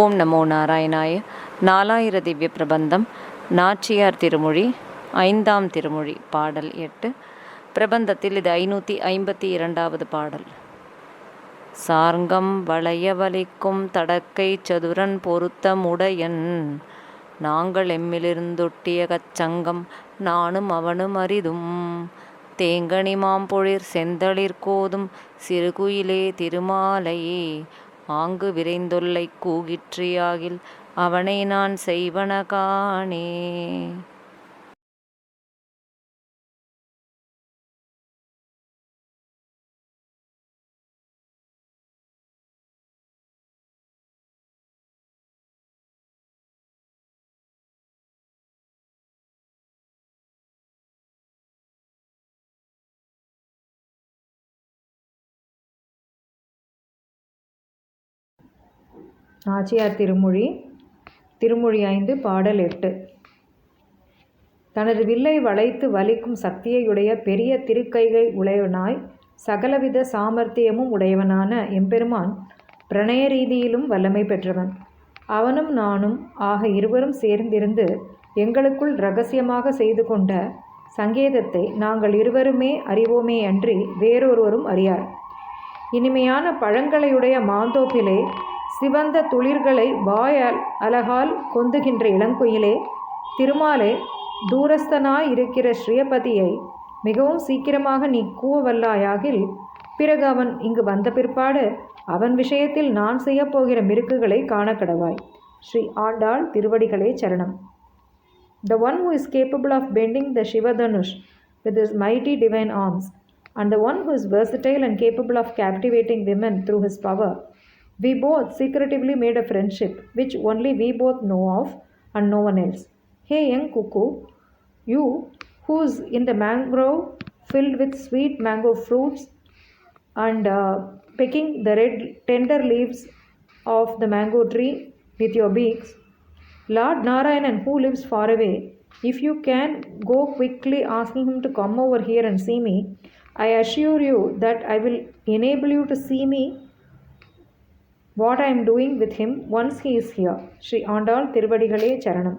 ஓம் நமோ நாராயணாய. நாலாயிர திவ்ய பிரபந்தம். நாச்சியார் திருமொழி ஐந்தாம் திருமொழி பாடல் எட்டு. பிரபந்தத்தில் இது ஐநூற்றி ஐம்பத்தி இரண்டாவது பாடல். சார்ங்கம் வளைய வலிக்கும் தடக்கை சதுரன் பொருத்தமுடையன் நாங்கள் எம்மிலிருந்தொட்டிய கச்சங்கம் நானும் அவனும் அரிதும். தேங்கனி மாம்பொழிர் செந்தளிர் கோதும் சிறுகுயிலே திருமாலையே ஆங்கு விரைந்தொல்லை கூகிற்றியாகில் அவனை நான் செய்வன காணே நாச்சியார் திருமொழி திருமொழி ஐந்து பாடல் எட்டு. தனது வில்லை வளைத்து வலிக்கும் சக்தியையுடைய பெரிய திருக்கைகை உடையவனாய் சகலவித சாமர்த்தியமும் உடையவனான எம்பெருமான் பிரணய ரீதியிலும் வல்லமை பெற்றவன். அவனும் நானும் ஆக இருவரும் சேர்ந்திருந்து எங்களுக்குள் ரகசியமாக செய்து கொண்ட சங்கேதத்தை நாங்கள் இருவருமே அறிவோமே அன்றி வேறொருவரும் அறியார். இனிமையான பழங்களையுடைய மாந்தோப்பிலே சிவந்த துளிர்களை வாய் அல்- அலகால் கொந்துகின்ற இளங்குயிலே திருமாலே தூரஸ்தனாய் இருக்கிற ஸ்ரீயபதியை மிகவும் சீக்கிரமாக நீ கூவவல்லாயாகில் பிறகு அவன் இங்கு வந்த பிற்பாடு அவன் விஷயத்தில் நான் செய்யப்போகிற மிருக்குகளை காணக்கடவாய் ஸ்ரீ ஆண்டாள் திருவடிகளே சரணம். The one who is capable of bending the Shivadhanush with his mighty divine arms and the one who is versatile and capable of captivating women through his power we both secretively made a friendship which only we both know of and no one else. Hey, young cuckoo, you who's in the mangrove filled with sweet mango fruits and uh, pecking the red tender leaves of the mango tree with your beaks, Lord Narayanan, who lives far away, if you can go quickly asking him to come over here and see me, I assure you that I will enable you to see me what I am doing with him once he is here Shri Andal திருவடிகளே சரணம்